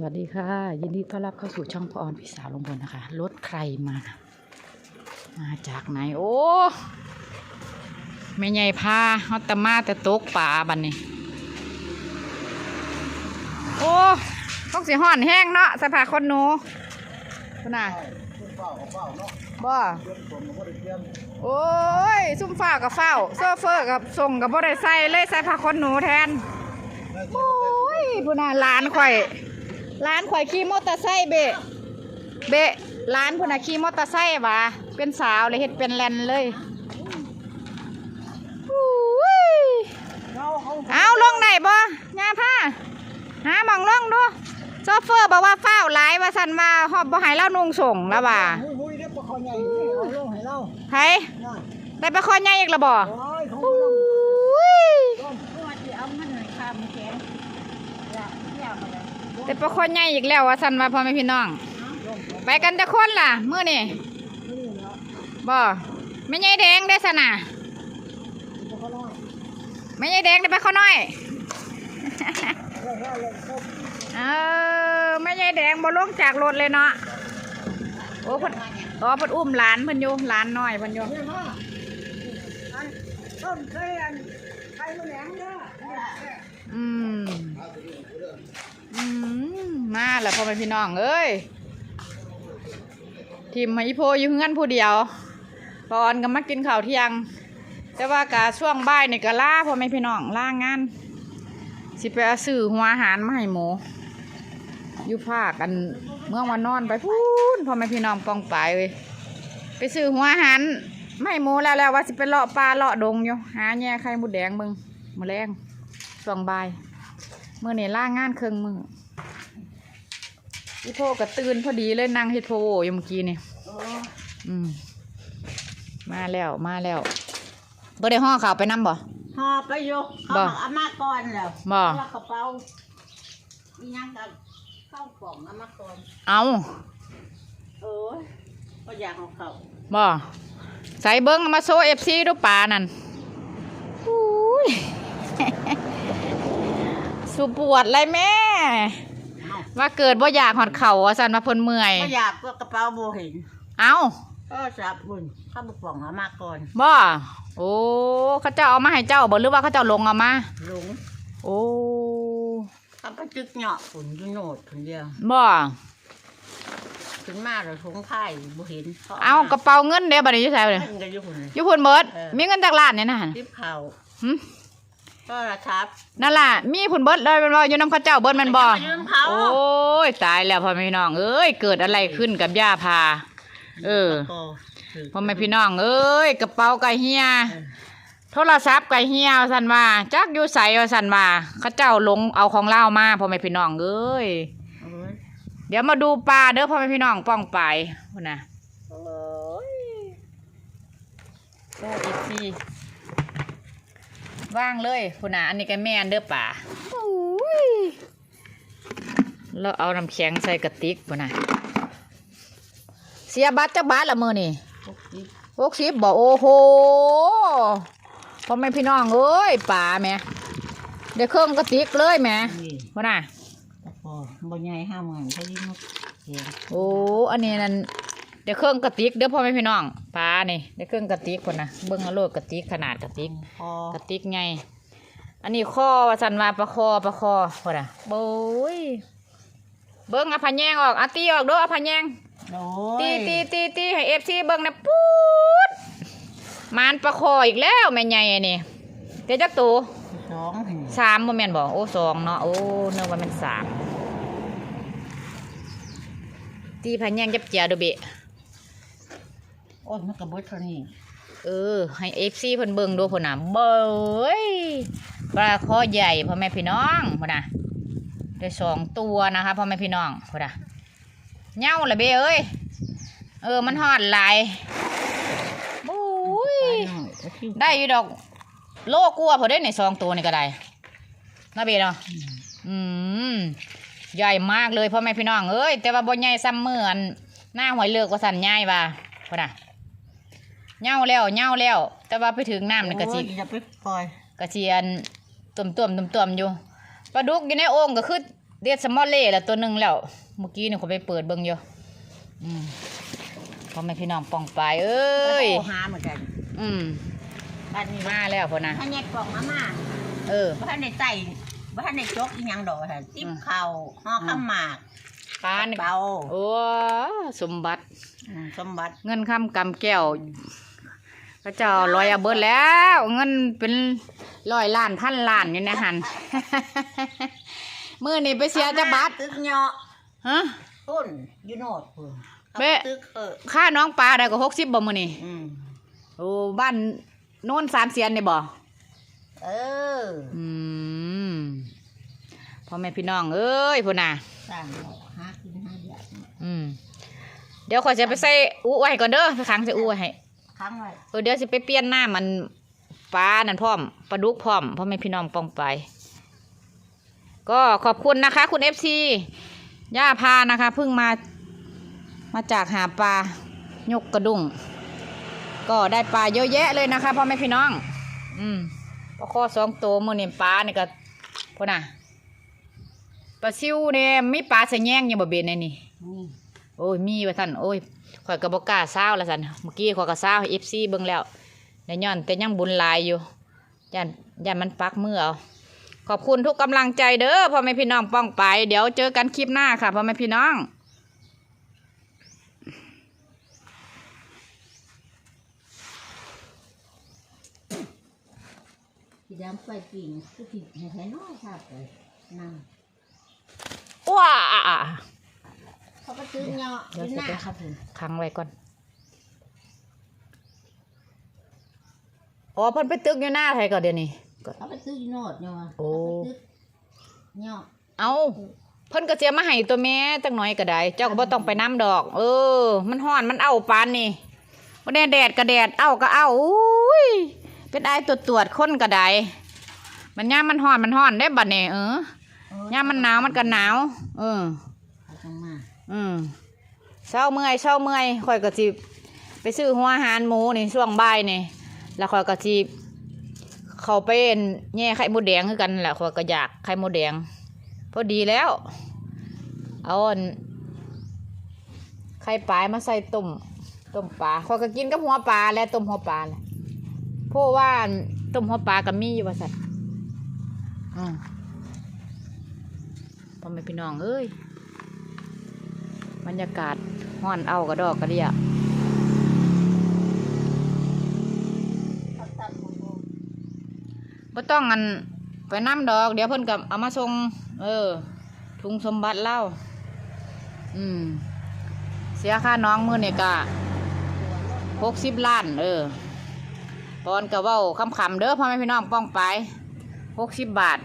สวัสดีค่ะ ยินดีต้อนรับเข้าสู่ช่องพอออนพี่สาวลงพลนะคะ รถใครมา มาจากไหน โอ้ไม่ใหญ่พาฮอตตะมาแต่ตกป่าบันนี้ โอ้ต้องสีห่อนแห้งเนาะสภาคนหนูคุณน่ะบ่โอ้ย ซุ่มฝ้ากับฝ้าโซเฟอร์กับส่งกับบ่ได้ใส่เลยใส่ผ้าขนหนูแทน โอ้ยพุ่นน่ะร้านข่อย ร้านข่อยขี่มอเตอร์ไซค์เบะเบะร้านพุ่นน่ะขี่มอเตอร์ไซค์ว่ะเป็นสาวเลยเฮ็ดเป็นแลนเลยโอ้ยเอาลงไหนบ่ย่าผ้าหาหมองลงดูโซเฟอร์บอกว่าฝ้าวหลายว่าสันมาฮอบบ่ให้เล่านุ่งส่งแล้วว่าหุ้ยหุ้ยเรียกปลาคอใหญ่นี่เอาลงให้เราไผน่ะได้ไปคอใหญ่อีกและบ่ โอ้ยเขา โอ้ ลง ย ลงตัวที่เอามันหน่อยค่ะมันแข็งอยากอยากมา เลยได้ไปคอใหญ่อีกแล้วว่าสันว่าพ่อแม่พี่น้อง ไปกันแต่คนล่ะมื้อนี่บ่ไม่ใหญ่แดงได้สนะไม่ใหญ่แดงได้ไปข้อน้อยเออไม่ใหญ่แดงบ่ลงจากรถเลยเนาะโอ้พ่นอ๋อพ่นอุ้มหลานพ่นอยู่หลานน้อยพ่นอยู่เนี่ยมาอันต้นเคยอันไข่มะแหลงเด้ออืม อืมมาแล้วพ่อแม่พี่น้องเอ้ยทีมมาอีโพอยู่เฮือนผู้เดียวตอนก็มากินข้าวเที่ยง แต่ว่ากะช่วงบ่ายนี่ก็ล่าพ่อแม่พี่น้องล่างาน สิไปซื้อหัวอาหารมาให้หมูอยู่ภาคกันเมื่อวันนอนไปพูนพ่อแม่พี่น้องปองไปายเว้ยไปซื้อหัวอาหารมาให้หมูแล้วแล้วว่าสิไปเลาะปลาเลาะดงอยู่หาแย่ไข่มดแดงมึงมาแรงช่วงบ่าย มื่อนี่ล่างานเครื่องมืออีโพก็ตื่นพอดีเลยนั่งเฮ็ดโพโออยู่เมื่อกี้นี่โอ้อืมมาแล้วมาแล้วบ่ได้ห่อข่าวไปนํบ่หอไปยกเขาบ่เอามาก่อนแล้วบ่เพราะว่ากระเป๋ามีหยังกับเข้ากล่องเอามาก่อนเอาโอ้ยก็อยากเอาเข้าบ่ใส่เบิ้งเอามาโซเอฟซีดูปลานั่นอุ้ย สุปวดเลยแม่เอาว่าเกิดบ่อยากหอดเข่าว่าสันมาเพิ่นเมื่อยก็อยากก็กระเป๋าโบเห็นเอาก็สับบุญเข้ามาป่องเอามาก่อนบ่โอ้เขาเจ้าเอามาให้เจ้าบ่หรือว่าเขาเจ้าลงเอามาหลงโอ้เขาไปจึกเหยาะฝนอยู่โนดคนเดียวบ่ถึงมาแล้วทงไข่บ่เห็นเอากระเป๋าเงินเด้บัดนี้อยู่ไสบ่เงิเนี่ยนกันอยู่คนเลยอยู่เพิ่นเบิดเออมีเงินจากล้านเนี่ยนะหั่นทิพเขาหึ ก็ระทับนั่นล่ะ มีเพิ่นเบิดเลยแม่นบ่อยู่นำเขาเจ้าเบิดแม่นบ่ไปยืมเขา โอ้ยตายแล้วพ่อแม่พี่น้อง เอ้ยเกิดอะไรขึ้นกับย่าพา เออ ก็ถือพ่อแม่พี่น้องเอ้ยกระเป๋าไก่เฮียโทรศัพท์ไก่เฮียว่าสันว่าจักอยู่ใสว่าสันว่าเขาเจ้าลงเอาของเล่ามาพ่อแม่พี่น้องเอ้ยโอ้ยเดี๋ยวมาดูปลาเด้อพ่อแม่พี่น้องป้องไปพุ่นนะโอ้ยโซ่อีกที ว่างเลยพุ่นนะอันนี้ก็แม่นเด้อป่าโอ้ยแล้วเอาน้ำแข็งใส่กระติกพุ่นนะเสียบัตรจักบาทละมือนี่พวกนี้หกสิบบอกโอ้โหพ่อแม่พี่น้องเอ้ยป่าแหม่เดี๋ยวเครื่องกระติกเลยแหม่นี่พ่อน่ะตะพอบ่ใหญ่ห้ามงานเขายิ่งเสียงโอ้อันนี้นั่นเดี๋ยวเครื่องกระติกเด้อพ่อแม่พี่น้องปลานี่เดี๋ยวเครื่องกระติกพ่นนะเบิ้งเอาโลดกระติกขนาดกระติกพอกระติกไง อันนี้ข้อว่าสันว่าปลาคอปลาคอพ่นน่ะโอ้ยเบิ้งเอาผ้าแยงออกเอาตีออกเด้อเอาผ้าแยงโอ้ตียตีตีตีให้เอฟซีเบิ้งนะปูดมานปลาคออีกแล้วแม่ใหญ่อันนี่เดี๋ยวจักตูสองเห็นสามโมเมนบอกโอ้สองเนาะโอ้เนื้อว่ามันสามตีพันยังจับเจียดูเบะ โอ้ยมันกระเบิดเท่านี้เออ ให้เอฟซีเพิ่นเบิ่งดูพ่นน่ะเบยปลาคอใหญ่พ่อแม่พี่น้องพ่นน่ะได้สองตัวนะคะพ่อแม่พี่น้องพ่นน่ะเหย้าละเบะเอ้ยเออมันหอดหลายบุ้ยได้อยู่ดอก โลกลัวพอได้ในสองตัวนี่ก็ได้น่าเบะเนาะอืมใหญ่มากเลยพ่อแม่พี่น้องเอ้ยแต่ว่าบ่ใหญ่ซ้ำเหมือนหน้าหอยเลือกว่าสั่นใหญ่ว่าพ่นน่ะ เหย้าแล้วเหย้าแล้ว แต่ว่าไปถึงน้ำนี่ก็สิโอ้ยอย่าไปปล่อยกระเทียนตุ่มตุ่มตุ่มตุ่มๆอยู่ปลาดุกอยู่ในโอ่งก็คือเดียดสมอลเล่ละตัวหนึ่งแล้ว เมื่อกี้นี่เขาไปเปิดเบิ่งอยู่อืมพ่อแม่พี่น้องปองไปายเอ้ยโทรหาเหมือนกัน อืมบ้านนี้มาแล้วพ่อนะถ้าแยกกล่องมาม่าเออบ้านในใส่บ้านในจกอีหยังดอกค่ะจิ้มข้าวห่อข้าวหมากปลานี่เบาโอ้สมบัติอืมสมบัติ เงินคำกำแก้ว พระเจ้าลอยเอาเบิดแล้ว เงินเป็นร้อยล้านพันล้านอยู่ในหันมื่อนี่ไปเสียจะบาทตึกเหยาะฮะต้นอยูโนดพุ่นเบ๊ะตึกเออค่าน้องปลาได้ก็หกสิบบ่มื่อนี่อืมโอ้บ้านโน่นสามเสียนนี่บ่เอออืมพ่อแม่พี่น้อง เอ้ยพุ่นน่ะสร้างดอกหากินหาเดียดอืมเดี๋ยวขอยจะไปใส่อู้ไว้ก่อนเด้อไปขังใส่อู้ไว้ให้ ค้างไว้เออเดี๋ยวสิไปเปลี่ยนหน้ามันปลานั่นพร้อมปลาดุกพร้อมพ่อแม่พี่น้องปองไป ก็ขอบคุณนะคะ คุณเอฟซีย่าพานะคะเพิ่งมามาจากหาปลายกกระดุงก็ได้ปลาเยอะแยะเลยนะคะพ่อแม่พี่น้อง อืมปลาข้อสองตัวมือนี่ปลานี่ก็พ่อน่ะปลาซิวเนี่ยมีปลาใส่แยงอยังบ่เบนในนี่นี่โอ้ยมีว่าท่านโอ้ย ข่อยก็บอกล้าเศร้าละสันเมื่อกี้ข่อยก็เศร้าเอฟซีเบิ่งแล้วแต่ย้อน แต่ยังบุญหลายอยู่ยันยันมันปักมือเอาขอบคุณทุกกำลังใจเด้อพ่อแม่พี่น้องป้องไป เดี๋ยวเจอกันคลิปหน้าค่ะพ่อแม่พี่น้องสีดำไฟปิ่งก็ผิดให้แท้น้อยครับเลยนั่งว้าเขา ก็ตึกเหยาะเดี๋ยวกินจะหน้าไปครับผมค้างไว้ก่อนอ๋อเพิ่นไปตึกอยู่หน้าไทยก่อนเดี๋ยวนี้ก็เขาไปตึกอยูโนดเนาะโอ้เขาไปตึกเหยาะเอาเพิ่นก็เสียมาให้ตัวแม่จักหน่อยก็ได้ เจ้าก็บ่ต้องไปน้ำดอก เออ มันฮ้อนมันเอาปานนี่บ่ได้แดดก็แดดเอาก็เอาอุ้ยเป็นไอตรวจตรวจคนก็ได้มันยามมันฮ้อนมันฮ้อนได้บัดนี้เออยามมันหนาวมันก็หนาว เออเขาต้ อืมเช้าเมื่อยเช้าเมื่อยข่อยก็สิไปซื้อหัวหารหมูนี่ช่วงบ่ายนี่แล้วข่อยก็สิเขาไปเอ็นแย่ไข่มดแดงคือกันแหละข่อยก็อยากไข่มดแดงพอดีแล้ว เอาไข่ปลามาใส่ต้มต้มปลาข่อยก็กินกับหัวปลาและต้มหัวปลาแหละเพราะว่าต้มหัวปลาก็มีอยู่ว่าสัตว์อืมพ่อแม่พี่น้องเอ้ย บรรยากาศห้อนเอากระดอกกระเดียเขาตัดหมดเลยบ่ต้องอันไปน้ำดอก เดี๋ยวเพิ่นกับเอามาส่งเออถุงสมบัติเล่า อืม เสียค่าน้องมือเนี่กะหกสิบล้าน เออปอนกะเว้าคำๆเด้อพ่อแม่พี่น้องป้องไปหกสิบบาท